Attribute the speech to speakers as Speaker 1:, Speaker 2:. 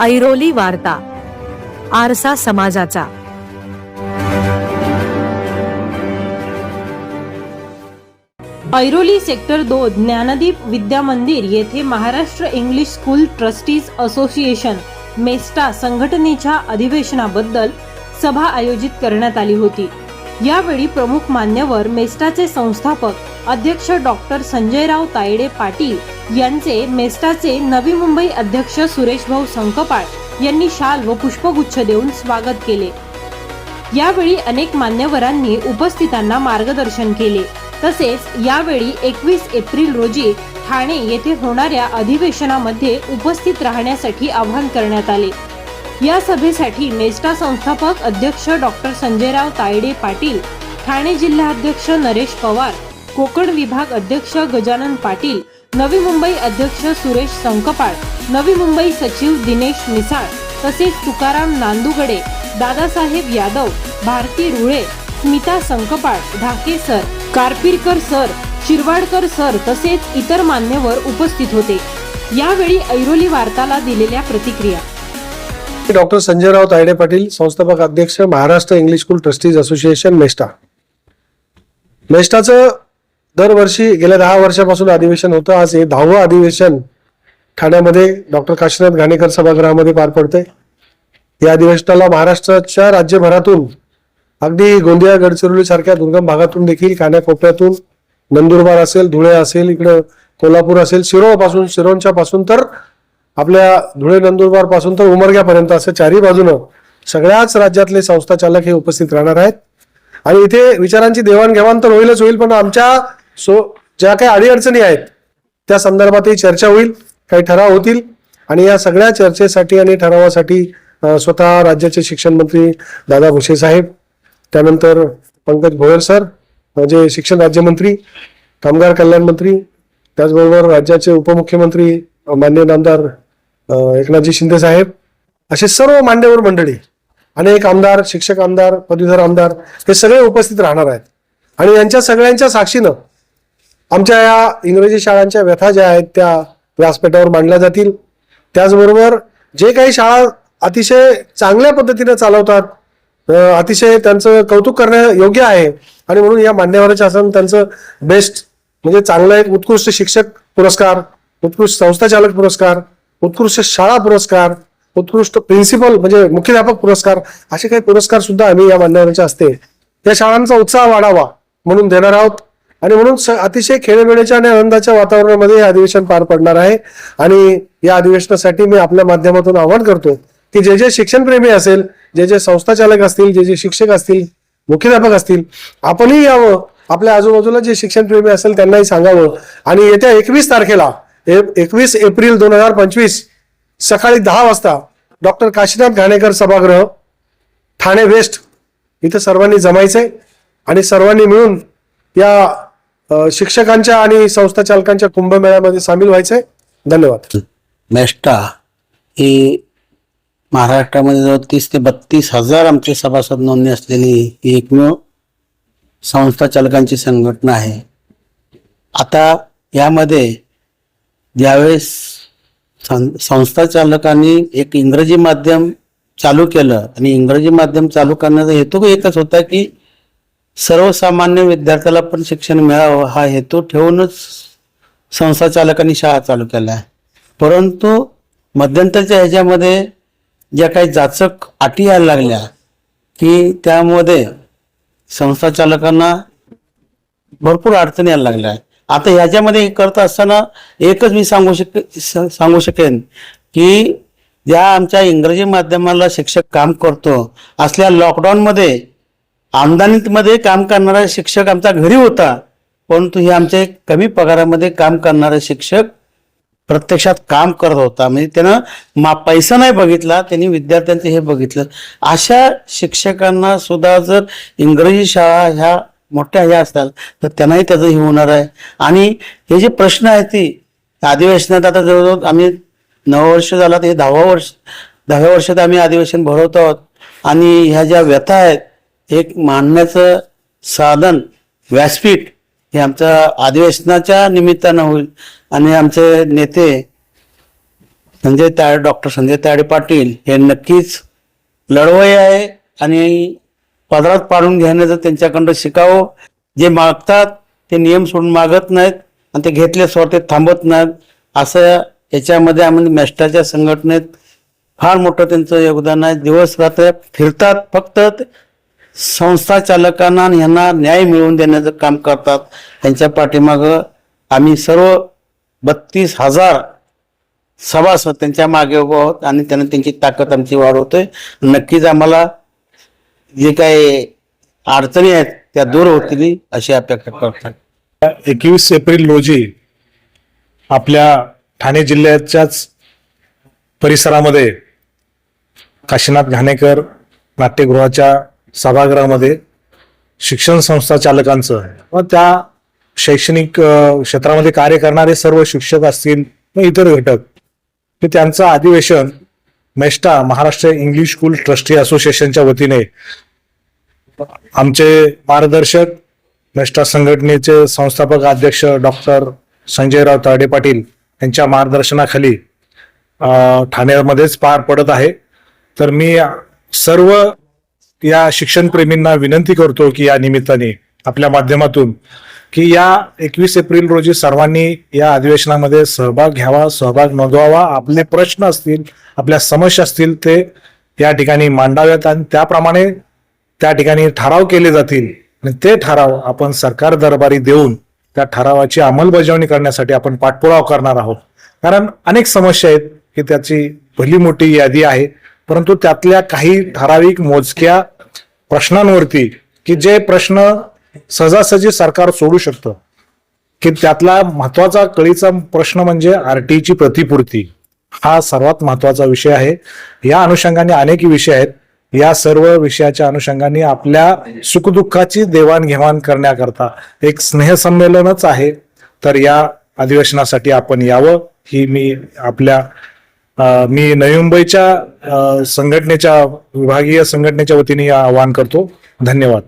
Speaker 1: ऐरोली वार्ता आरसा समाजाचा.
Speaker 2: ऐरोली सेक्टर दोन ज्ञानदीप विद्या मंदिर येथे Maharashtra English school trustees association MESTA संघटनेच्या अधिवेशनाबद्दल सभा आयोजित करण्यात आली होती. यावेळी प्रमुख मान्यवर मेस्टाचे संस्थापक अध्यक्ष डॉक्टर संजयराव तायडे पाटील यांचे मेस्टाचे नवी मुंबई अध्यक्ष सुरेशभाऊ संकपाळ यांनी शाल व पुष्पगुच्छ देऊन स्वागत केले. यावेळी अनेक मान्यवरांनी उपस्थितांना मार्गदर्शन केले. तसेच यावेळी एकवीस एप्रिल रोजी ठाणे येथे होणाऱ्या अधिवेशनामध्ये उपस्थित राहण्यासाठी आवाहन करण्यात आले. या सभेसाठी नेस्टा संस्थापक अध्यक्ष डॉक्टर संजयराव तायडे पाटील ठाणे जिल्हाध्यक्ष नरेश पवार कोकण विभाग अध्यक्ष गजानन पाटील नवी मुंबई अध्यक्ष सुरेश संकपाळ नवी मुंबई सचिव दिनेश मिसाळ तसेच तुकाराम नांदुगडे दादासाहेब यादव भारती रुळे Smita Sankpal Dhake sir Karpirkar sir Shirwadkar sir तसेच इतर मान्यवर उपस्थित होते. यावेळी ऐरोली वार्ताला दिलेल्या प्रतिक्रिया
Speaker 3: डॉक्टर संजय संजयराव तायडे पाटील संस्थापक अध्यक्ष Maharashtra English school trustees association MESTA. मेस्टाचं दरवर्षी गेल्या दहा वर्षापासून अधिवेशन होतं. आज हे दहावं अधिवेशन ठाण्यामध्ये डॉक्टर काशीनाथ घाणेकर सभागृहामध्ये पार पडते या अधिवेशनाला महाराष्ट्राच्या राज्यभरातून अगदी गोंदिया गडचिरोली सारख्या दुर्गम भागातून देखील कान्याकोपऱ्यातून नंदुरबार असेल धुळे असेल इकडं कोल्हापूर असेल शिरोपासून शिरोंच्या पासून तर आपल्या धुळे नंदुरबारपासून तर उमरग्यापर्यंत असं चारही बाजूनं सगळ्याच राज्यातले संस्था चालक हे उपस्थित राहणार आहेत. आणि इथे विचारांची देवाणघेवाण तर होईलच होईल पण आमच्या सो ज्या काही अडीअडचणी आहेत त्या संदर्भातही चर्चा होईल काही ठराव होतील. आणि या सगळ्या चर्चेसाठी आणि ठरावासाठी स्वतः राज्याचे शिक्षण मंत्री दादा भुसे साहेब त्यानंतर पंकज भोयर सर म्हणजे जे शिक्षण राज्यमंत्री कामगार कल्याण मंत्री त्याचबरोबर राज्याचे उपमुख्यमंत्री अ, मान्य नामदार एकनाथजी शिंदे साहेब असे सर्व मान्यवर मंडळी अनेक आमदार शिक्षक आमदार पदवीधर आमदार हे सगळे उपस्थित राहणार आहेत. आणि यांच्या सगळ्यांच्या साक्षीनं आमच्या या इंग्रजी शाळांच्या व्यथा ज्या आहेत त्या व्यासपीठावर मांडल्या जातील. त्याचबरोबर जे काही शाळा अतिशय चांगल्या पद्धतीने चालवतात अतिशय त्यांचं कौतुक करणं योग्य आहे. आणि म्हणून या मान्यवराच्या आसन त्यांचं बेस्ट म्हणजे चांगलं एक उत्कृष्ट शिक्षक पुरस्कार उत्कृष्ट संस्थाचालक पुरस्कार उत्कृष्ट शाळा पुरस्कार उत्कृष्ट प्रिन्सिपल म्हणजे मुख्याध्यापक पुरस्कार असे काही पुरस्कार सुद्धा आम्ही या मान्यवरांच्या असते या शाळांचा उत्साह वाढावा म्हणून देणार आहोत. आणि म्हणून स- अतिशय खेळमेळीच्या आणि आनंदाच्या वातावरणामध्ये हे अधिवेशन पार पडणार आहे. आणि या अधिवेशनासाठी मी आपल्या माध्यमातून आवाहन करतो की जे जे शिक्षणप्रेमी असेल जे जे संस्थाचालक असतील जे जे शिक्षक असतील मुख्याध्यापक असतील आपणही यावं. आपल्या आजूबाजूला जे शिक्षणप्रेमी असेल त्यांनाही सांगावं. आणि येत्या एकवीस तारखेला एकवीस एप्रिल दोन हजार पंचवीस सकाळी दहा वाजता डॉक्टर काशीनाथ घाणेकर सभागृह ठाणे वेस्ट इथं सर्वांनी जमायचंय आणि सर्वांनी मिळून या शिक्षकांच्या आणि संस्था चालकांच्या कुंभमेळ्यामध्ये सामील व्हायचंय धन्यवाद.
Speaker 4: मेस्टा ही महाराष्ट्रामध्ये जवळ तीस ते बत्तीस हजार आमचे सभासद नोंदणी असलेली ही एकमेव संस्था चालकांची संघटना आहे. आता यामध्ये ज्यावेळेस सं- संस्था चालकांनी एक इंग्रजी माध्यम चालू केलं आणि इंग्रजी माध्यम चालू करण्याचा हेतू एकच होता की सर्वसामान्य विद्यार्थ्याला पण शिक्षण मिळावं हा हेतू ठेवूनच संस्था चालकांनी शाळा चालू केल्या. आहे परंतु मध्यंतरच्या ह्याच्यामध्ये ज्या काही जाचक अटी यायला लागल्या की त्यामध्ये संस्था चालकांना भरपूर अडचणी यायला लागल्या. आता ह्याच्यामध्ये हे करत असताना एकच मी सांगू शक स- सांगू शकेन की ज्या आमच्या इंग्रजी माध्यमाला शिक्षक काम करतो असल्या लॉकडाऊनमध्ये आमदानीमध्ये काम करणारा शिक्षक आमचा घरी होता परंतु हे आमचे कमी पगारामध्ये काम करणारा शिक्षक प्रत्यक्षात काम करत होता. म्हणजे त्यानं मा पैसा नाही बघितला त्यांनी विद्यार्थ्यांचं हे बघितलं. अशा शिक्षकांना सुद्धा जर इंग्रजी शाळा ह्या मोठ्या ह्या असतात तर त्यांनाही त्याचं हे होणार आहे. आणि हे जे प्रश्न आहेत ती अधिवेशनात आता जवळजवळ आम्ही नवं वर्ष झाला तर हे दहावा वर्ष दहाव्या वर्षात आम्ही अधिवेशन भरवतो आहोत. आणि ह्या ज्या व्यथा आहेत एक मांडण्याचं साधन व्यासपीठ हे आमच्या अधिवेशनाच्या निमित्तानं होईल. आणि आमचे नेते संजय ताडे डॉक्टर संजय ताडे पाटील हे नक्कीच लढवय आहे. आणि पदरात पाडून घेण्याचं त्यांच्याकडं शिकावं जे मागतात ते नियम सोडून मागत नाहीत आणि ते घेतले स्वतः थांबत नाहीत असं याच्यामध्ये आम्ही मेस्टाच्या संघटनेत फार मोठं त्यांचं योगदान आहे. दिवस रात्र फिरतात फक्त संस्था चालकांना आणि यांना न्याय मिळवून देण्याचं काम करतात. त्यांच्या पाठीमागं आम्ही सर्व बत्तीस हजार सभासद त्यांच्या मागे उभं आहोत आणि त्यांना त्यांची ताकद आमची वाढवतोय. नक्कीच आम्हाला जे काही अडचणी आहेत त्या दूर होतील अशी अपेक्षा करतात
Speaker 5: एकवीस एप्रिल रोजी आपल्या ठाणे जिल्ह्याच्याच परिसरामध्ये काशीनाथ घाणेकर नाट्यगृहाच्या सभागृहामध्ये शिक्षण संस्था चालकांचं व त्या शैक्षणिक अ, क्षेत्रामध्ये कार्य करणारे सर्व शिक्षक असतील व इतर घटक हे त्यांचं अधिवेशन MESTA Maharashtra English school trustee असोसिएशनच्या वतीने आमचे मार्गदर्शक मेस्टा संघटनेचे संस्थापक अध्यक्ष डॉक्टर संजयराव ताडे पाटील यांच्या मार्गदर्शनाखाली ठाण्यामध्येच पार पडत आहे. तर मी सर्व या शिक्षणप्रेमींना विनंती करतो की या निमित्ताने आपल्या माध्यमातून की या एकवीस एप्रिल रोजी सर्वांनी या अधिवेशनामध्ये सहभाग घ्यावा सहभाग नोंदवावा. आपले प्रश्न असतील आपल्या समस्या असतील ते या ठिकाणी मांडाव्यात आणि त्याप्रमाणे त्या ठिकाणी ठराव केले जातील. आणि ते ठराव आपण सरकार दरबारी देऊन त्या ठरावाची अंमलबजावणी करण्यासाठी आपण पाठपुरावा करणार आहोत. कारण अनेक समस्या आहेत की त्याची भली मोठी यादी आहे. परंतु त्यातल्या काही ठराविक मोजक्या प्रश्नांवरती की जे प्रश्न सहजासहजी सरकार सोडू शकतं. की त्यातला महत्त्वाचा कळीचा प्रश्न म्हणजे आरटीईची प्रतिपूर्ती. हा सर्वात महत्त्वाचा विषय आहे. या अनुषंगाने अनेक विषय आहेत. या सर्व विषयाच्या अनुषंगाने आपल्या सुखदुःखाची देवाणघेवाण करण्याकरता एक स्नेहसंमेलनच आहे. तर या अधिवेशनासाठी आपण यावं. ही मी आपल्या मी नवी मुंबईच्या संघटनेच्या विभागीय संघटनेच्या वतीने आवाहन करतो. धन्यवाद.